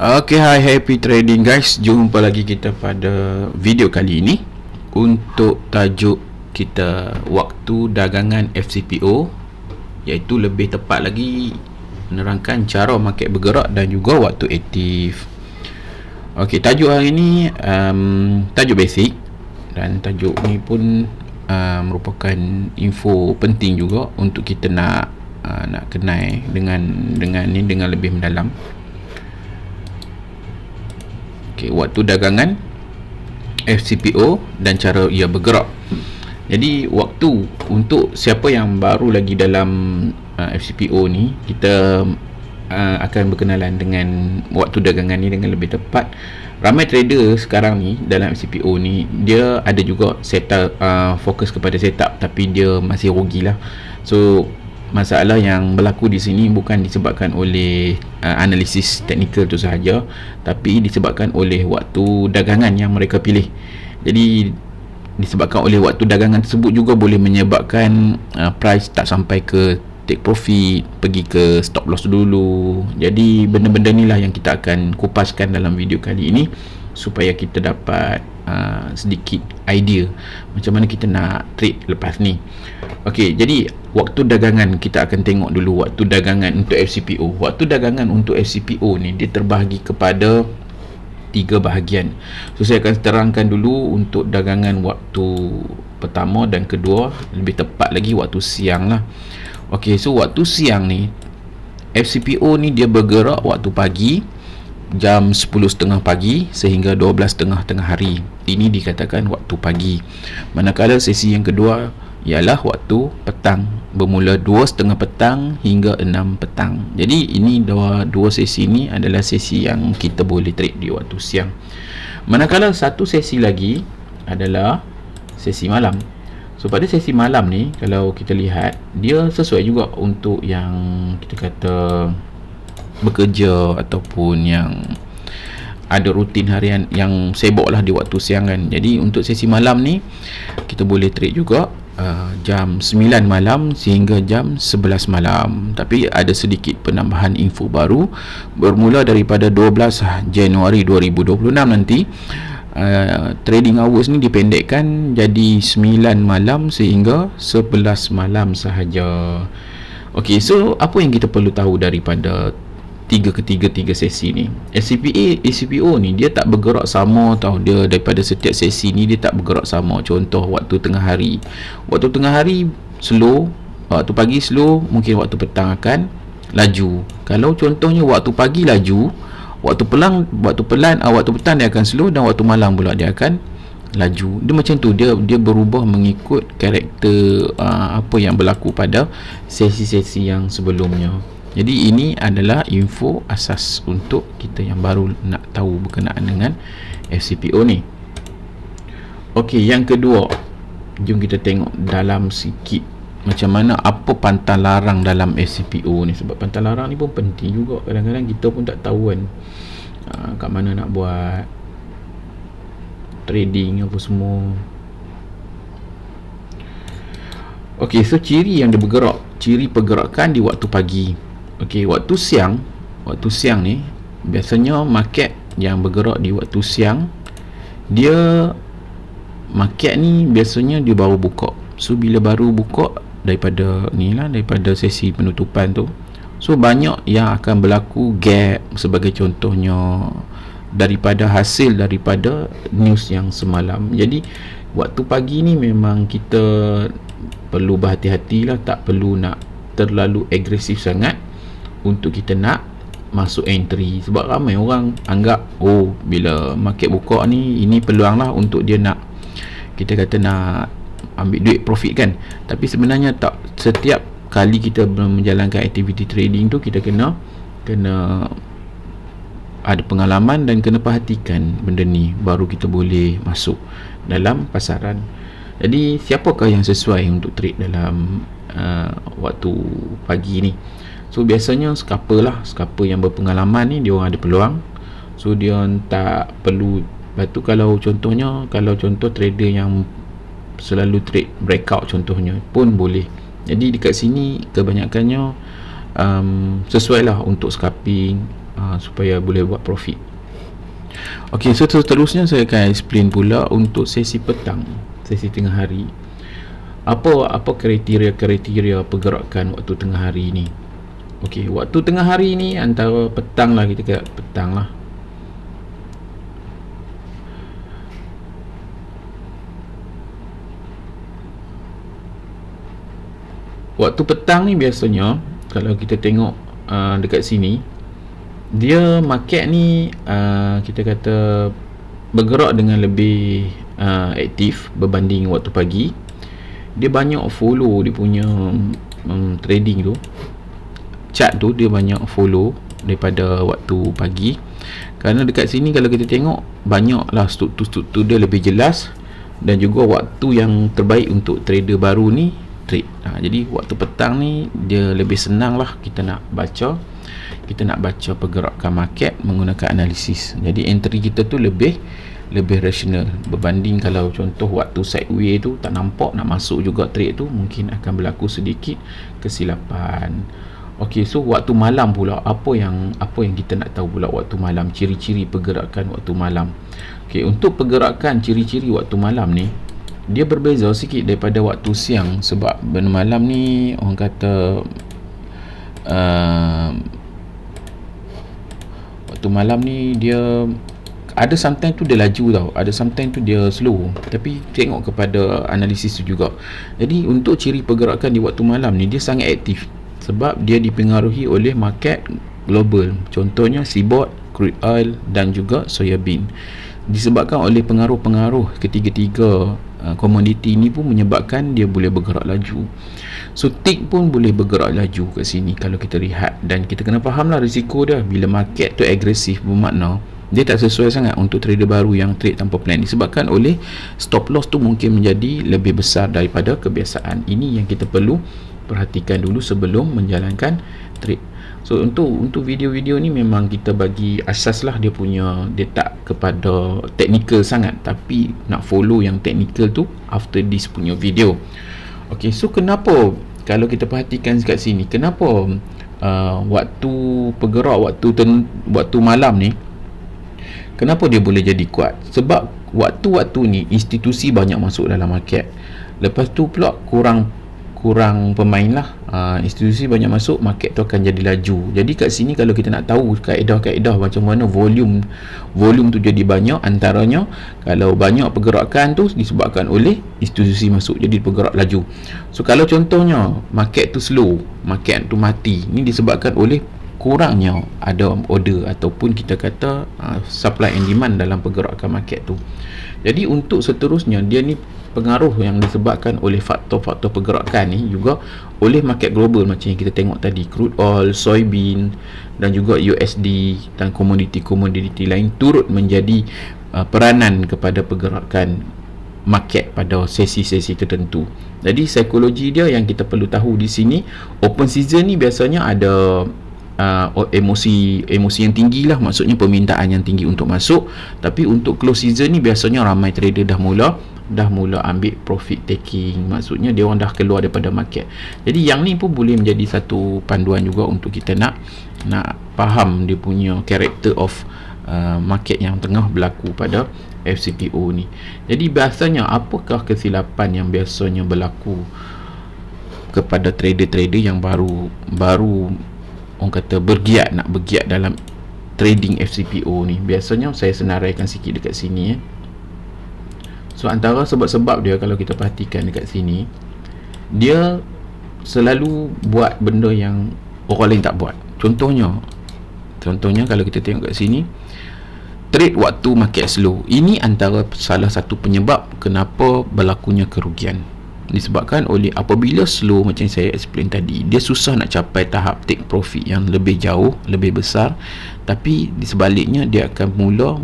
Okay, hi happy trading guys. Jumpa lagi kita pada video kali ini untuk tajuk kita waktu dagangan FCPO iaitu lebih tepat lagi menerangkan cara market bergerak dan juga waktu aktif. Okey, tajuk hari ini um, tajuk basic dan tajuk ni pun uh, merupakan info penting juga untuk kita nak uh, nak kenal dengan dengan ni dengan lebih mendalam. Okey, waktu dagangan FCPO dan cara ia bergerak. Jadi waktu untuk siapa yang baru lagi dalam uh, FCPO ni, kita uh, akan berkenalan dengan waktu dagangan ni dengan lebih tepat. Ramai trader sekarang ni dalam FCPO ni dia ada juga setup uh, fokus kepada setup tapi dia masih rugilah. So masalah yang berlaku di sini bukan disebabkan oleh uh, analisis teknikal tu sahaja tapi disebabkan oleh waktu dagangan yang mereka pilih. Jadi disebabkan oleh waktu dagangan tersebut juga boleh menyebabkan uh, price tak sampai ke take profit pergi ke stop loss dulu. Jadi benda-benda inilah yang kita akan kupaskan dalam video kali ini supaya kita dapat uh, sedikit idea macam mana kita nak trade lepas ni. Okey, jadi waktu dagangan kita akan tengok dulu waktu dagangan untuk FCPO. Waktu dagangan untuk FCPO ni dia terbahagi kepada tiga bahagian. So saya akan terangkan dulu untuk dagangan waktu pertama dan kedua, lebih tepat lagi waktu siang lah. Okey, so waktu siang ni FCPO ni dia bergerak waktu pagi jam 10.30 pagi sehingga 12.30 tengah hari. Ini dikatakan waktu pagi. Manakala sesi yang kedua ialah waktu petang. Bermula 2.30 petang hingga 6 petang. Jadi ini dua, dua sesi ini adalah sesi yang kita boleh trade di waktu siang. Manakala satu sesi lagi adalah sesi malam. So pada sesi malam ni kalau kita lihat dia sesuai juga untuk yang kita kata bekerja ataupun yang ada rutin harian yang sibuk lah di waktu siang kan. Jadi untuk sesi malam ni kita boleh trade juga Uh, jam 9 malam sehingga jam 11 malam. Tapi ada sedikit penambahan info baru. Bermula daripada 12 Januari 2026 nanti uh, trading hours ni dipendekkan jadi 9 malam sehingga 11 malam sahaja. Ok so apa yang kita perlu tahu daripada tiga ketiga tiga sesi ni. SCPA SCPO ni dia tak bergerak sama tau. Dia daripada setiap sesi ni dia tak bergerak sama. Contoh waktu tengah hari. Waktu tengah hari slow. Waktu pagi slow. Mungkin waktu petang akan laju. Kalau contohnya waktu pagi laju waktu pelang waktu pelan uh, waktu petang dia akan slow dan waktu malam pula dia akan laju. Dia macam tu. Dia dia berubah mengikut karakter uh, apa yang berlaku pada sesi-sesi yang sebelumnya jadi ini adalah info asas untuk kita yang baru nak tahu berkenaan dengan FCPO ni. Okey, yang kedua, jom kita tengok dalam sikit macam mana apa pantang larang dalam FCPO ni. Sebab pantang larang ni pun penting juga. Kadang-kadang kita pun tak tahu kan uh, kat mana nak buat trading apa semua. Okey, so ciri yang dia bergerak, ciri pergerakan di waktu pagi Okey, waktu siang, waktu siang ni biasanya market yang bergerak di waktu siang dia market ni biasanya dia baru buka. So bila baru buka daripada ni lah daripada sesi penutupan tu. So banyak yang akan berlaku gap sebagai contohnya daripada hasil daripada news yang semalam. Jadi waktu pagi ni memang kita perlu berhati-hati lah tak perlu nak terlalu agresif sangat untuk kita nak masuk entry. Sebab ramai orang anggap oh bila market buka ni ini peluang lah untuk dia nak kita kata nak ambil duit profit kan? Tapi sebenarnya tak setiap kali kita menjalankan aktiviti trading tu kita kena kena ada pengalaman dan kena perhatikan benda ni baru kita boleh masuk dalam pasaran. Jadi siapakah yang sesuai untuk trade dalam uh, waktu pagi ni So biasanya scalper lah. Scalper yang berpengalaman ni Dia orang ada peluang. So dia tak perlu Lepas tu kalau contohnya Kalau contoh trader yang Selalu trade breakout contohnya Pun boleh. Jadi dekat sini Kebanyakannya um, Sesuai lah untuk scalping uh, supaya boleh buat profit. Ok so seterusnya saya akan explain pula untuk sesi petang sesi tengah hari. Apa apa kriteria-kriteria pergerakan waktu tengah hari ni ok waktu tengah hari ni antara petang lah kita kata petang lah. Waktu petang ni biasanya kalau kita tengok uh, dekat sini dia market ni uh, kita kata bergerak dengan lebih uh, aktif berbanding waktu pagi. Dia banyak follow dia punya um, trading tu chart tu dia banyak follow daripada waktu pagi. Kerana dekat sini kalau kita tengok banyaklah struktur-struktur dia lebih jelas dan juga waktu yang terbaik untuk trader baru ni trade. Ha, jadi waktu petang ni dia lebih senang lah kita nak baca kita nak baca pergerakan market menggunakan analisis. Jadi entry kita tu lebih lebih rasional. Berbanding kalau contoh waktu sideway tu tak nampak nak masuk juga trade tu mungkin akan berlaku sedikit kesilapan Okey, so waktu malam pula apa yang apa yang kita nak tahu pula waktu malam? Ciri-ciri pergerakan waktu malam. Okey, untuk pergerakan ciri-ciri waktu malam ni dia berbeza sikit daripada waktu siang sebab benda malam ni orang kata uh, waktu malam ni dia ada sometimes tu dia laju tau ada sometimes tu dia slow. Tapi tengok kepada analisis tu juga. Jadi untuk ciri pergerakan di waktu malam ni dia sangat aktif sebab dia dipengaruhi oleh market global. Contohnya seaboard crude oil dan juga soya bean disebabkan oleh pengaruh-pengaruh ketiga-tiga uh, komoditi ini pun menyebabkan dia boleh bergerak laju. So tick pun boleh bergerak laju kat sini kalau kita lihat dan kita kena faham lah risiko dia. Bila market tu agresif bermakna dia tak sesuai sangat untuk trader baru yang trade tanpa plan. Disebabkan oleh stop loss tu mungkin menjadi lebih besar daripada kebiasaan. Ini yang kita perlu perhatikan dulu sebelum menjalankan trade So untuk untuk video-video ni memang kita bagi asas lah dia punya dia tak kepada technical sangat tapi nak follow yang technical tu after this punya video. Okay so kenapa kalau kita perhatikan dekat sini kenapa uh, waktu bergerak waktu ten, waktu malam ni kenapa dia boleh jadi kuat? Sebab waktu-waktu ni institusi banyak masuk dalam market. Lepas tu pula kurang kurang pemain lah. Uh, institusi banyak masuk market tu akan jadi laju. Jadi kat sini kalau kita nak tahu kaedah-kaedah macam mana volume volume tu jadi banyak antaranya kalau banyak pergerakan tu disebabkan oleh institusi masuk jadi bergerak laju. So kalau contohnya market tu slow market tu mati ni disebabkan oleh kurangnya ada order ataupun kita kata uh, supply and demand dalam pergerakan market tu. Jadi untuk seterusnya dia ni pengaruh yang disebabkan oleh faktor-faktor pergerakan ni juga oleh market global macam yang kita tengok tadi. Crude oil, soybean dan juga USD dan komoditi-komoditi lain turut menjadi uh, peranan kepada pergerakan market pada sesi-sesi tertentu. Jadi psikologi dia yang kita perlu tahu di sini open season ni biasanya ada uh, emosi emosi yang tinggi lah. Maksudnya permintaan yang tinggi untuk masuk. Tapi untuk close season ni biasanya ramai trader dah mula dah mula ambil profit taking. Maksudnya dia orang dah keluar daripada market. Jadi yang ni pun boleh menjadi satu panduan juga untuk kita nak nak faham dia punya character of uh, market yang tengah berlaku pada FCPO ni. Jadi biasanya apakah kesilapan yang biasanya berlaku kepada trader-trader yang baru baru orang kata bergiat nak bergiat dalam trading FCPO ni? Biasanya saya senaraikan sikit dekat sini eh So antara sebab-sebab dia kalau kita perhatikan dekat sini Dia selalu buat benda yang orang lain tak buat. Contohnya Contohnya kalau kita tengok kat sini Trade waktu market slow. Ini antara salah satu penyebab Kenapa berlakunya kerugian disebabkan oleh apabila slow macam saya explain tadi dia susah nak capai tahap take profit yang lebih jauh lebih besar. Tapi di sebaliknya dia akan mula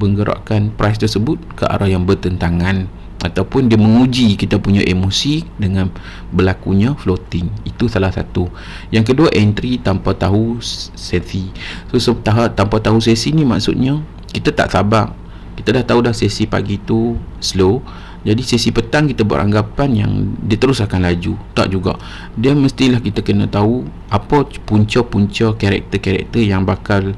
menggerakkan price tersebut ke arah yang bertentangan. Ataupun dia menguji kita punya emosi dengan berlakunya floating. Itu salah satu. Yang kedua entry tanpa tahu sesi. So, so tanpa tahu sesi ni maksudnya kita tak sabar. Kita dah tahu dah sesi pagi tu slow jadi sesi petang kita beranggapan yang dia terus akan laju. Tak juga. Dia mestilah kita kena tahu apa punca-punca karakter-karakter yang bakal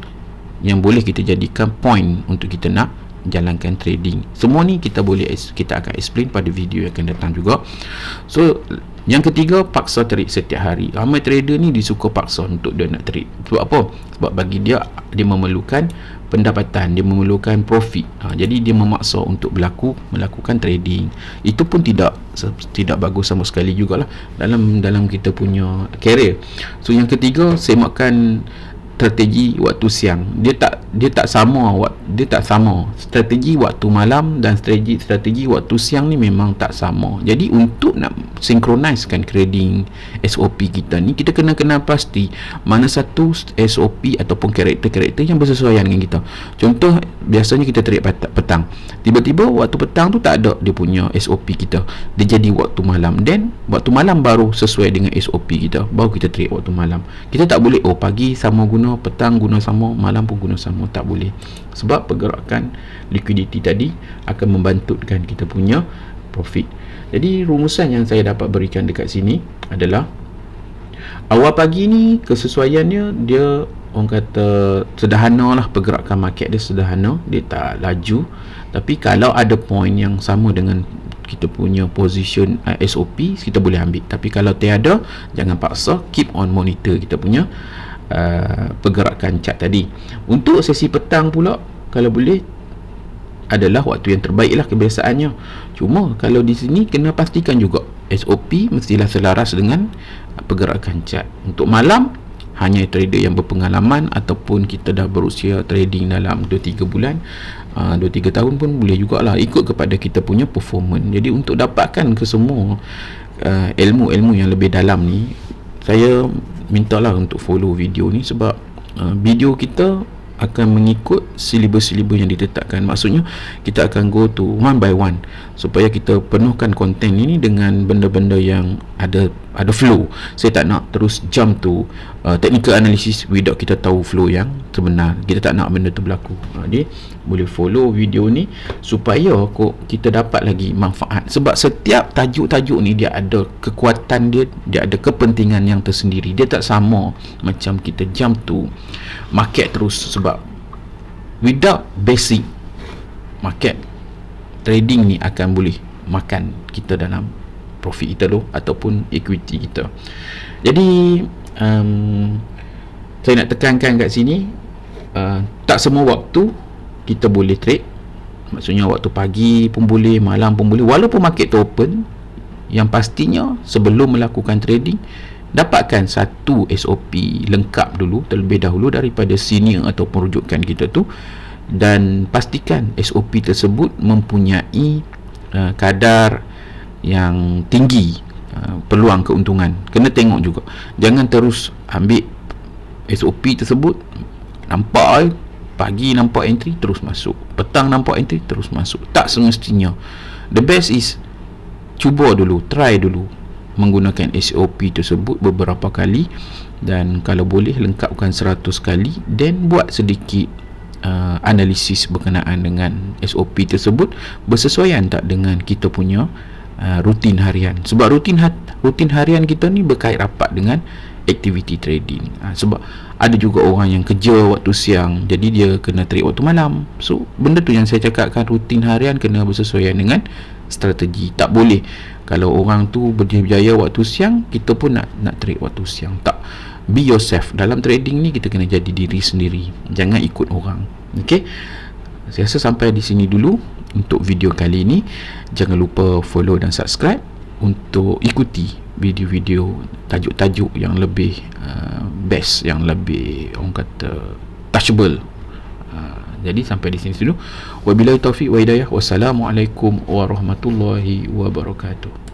yang boleh kita jadikan point untuk kita nak jalankan trading. Semua ni kita boleh kita akan explain pada video yang akan datang juga. So yang ketiga paksa trade setiap hari. Ramai trader ni disuka paksa untuk dia nak trade. Sebab apa? Sebab bagi dia dia memerlukan pendapatan dia memerlukan profit. Ha, jadi dia memaksa untuk berlaku melakukan trading. Itu pun tidak tidak bagus sama sekali jugalah dalam dalam kita punya career. So yang ketiga semakan strategi waktu siang. Dia tak dia tak sama dia tak sama. Strategi waktu malam dan strategi strategi waktu siang ni memang tak sama. Jadi untuk nak synchronizkan trading SOP kita ni kita kena kenal pasti mana satu SOP ataupun karakter-karakter yang bersesuaian dengan kita. Contoh biasanya kita trade petang. Tiba-tiba waktu petang tu tak ada dia punya SOP kita. Dia jadi waktu malam. Then waktu malam baru sesuai dengan SOP kita baru kita trade waktu malam. Kita tak boleh oh pagi sama guna petang guna sama malam pun guna sama tak boleh. Sebab pergerakan liquidity tadi akan membantutkan kita punya profit. Jadi rumusan yang saya dapat berikan dekat sini adalah awal pagi ni kesesuaiannya dia orang kata sederhana lah pergerakan market dia sederhana. Dia tak laju. Tapi kalau ada point yang sama dengan kita punya position uh, SOP kita boleh ambil. Tapi kalau tiada jangan paksa. Keep on monitor kita punya Uh, pergerakan cat tadi. Untuk sesi petang pula kalau boleh adalah waktu yang terbaik lah kebiasaannya. Cuma kalau di sini kena pastikan juga SOP mestilah selaras dengan pergerakan cat untuk malam hanya trader yang berpengalaman ataupun kita dah berusia trading dalam 2-3 bulan uh, 2-3 tahun pun boleh jugalah ikut kepada kita punya performance. Jadi untuk dapatkan ke semua uh, ilmu-ilmu yang lebih dalam ni saya mintalah untuk follow video ni sebab uh, video kita akan mengikut silibus-silibus yang ditetapkan maksudnya kita akan go to one by one supaya kita penuhkan konten ini dengan benda-benda yang ada ada flow. Saya tak nak terus jump to uh, technical analysis without kita tahu flow yang sebenar kita tak nak benda tu berlaku uh, jadi boleh follow video ni supaya kok kita dapat lagi manfaat. Sebab setiap tajuk-tajuk ni dia ada kekuatan dia dia ada kepentingan yang tersendiri. Dia tak sama macam kita jump to market terus. Sebab without basic market trading ni akan boleh makan kita dalam profit kita tu ataupun equity kita. Jadi um, saya nak tekankan kat sini uh, tak semua waktu kita boleh trade. Maksudnya waktu pagi pun boleh malam pun boleh. Walaupun market tu open yang pastinya sebelum melakukan trading dapatkan satu SOP lengkap dulu terlebih dahulu daripada senior ataupun rujukan kita tu dan pastikan SOP tersebut mempunyai uh, kadar yang tinggi uh, peluang keuntungan. Kena tengok juga. Jangan terus ambil SOP tersebut nampak pagi nampak entry terus masuk. Petang nampak entry terus masuk. Tak semestinya. The best is cuba dulu try dulu menggunakan SOP tersebut beberapa kali dan kalau boleh lengkapkan 100 kali then buat sedikit uh, analisis berkenaan dengan SOP tersebut bersesuaian tak dengan kita punya uh, rutin harian. Sebab rutin ha- rutin harian kita ni berkait rapat dengan activity trading. Uh, sebab ada juga orang yang kerja waktu siang jadi dia kena trade waktu malam. So benda tu yang saya cakapkan rutin harian kena bersesuaian dengan strategi. Tak boleh. Kalau orang tu berjaya waktu siang kita pun nak nak trade waktu siang. Tak. Be yourself. Dalam trading ni kita kena jadi diri sendiri. Jangan ikut orang. Okey? Saya rasa sampai di sini dulu untuk video kali ini. Jangan lupa follow dan subscribe untuk ikuti video-video tajuk-tajuk yang lebih uh, best yang lebih orang kata touchable. Uh, jadi sampai di sini dulu. Wabillahi taufik wa hidayah. Wassalamualaikum warahmatullahi wabarakatuh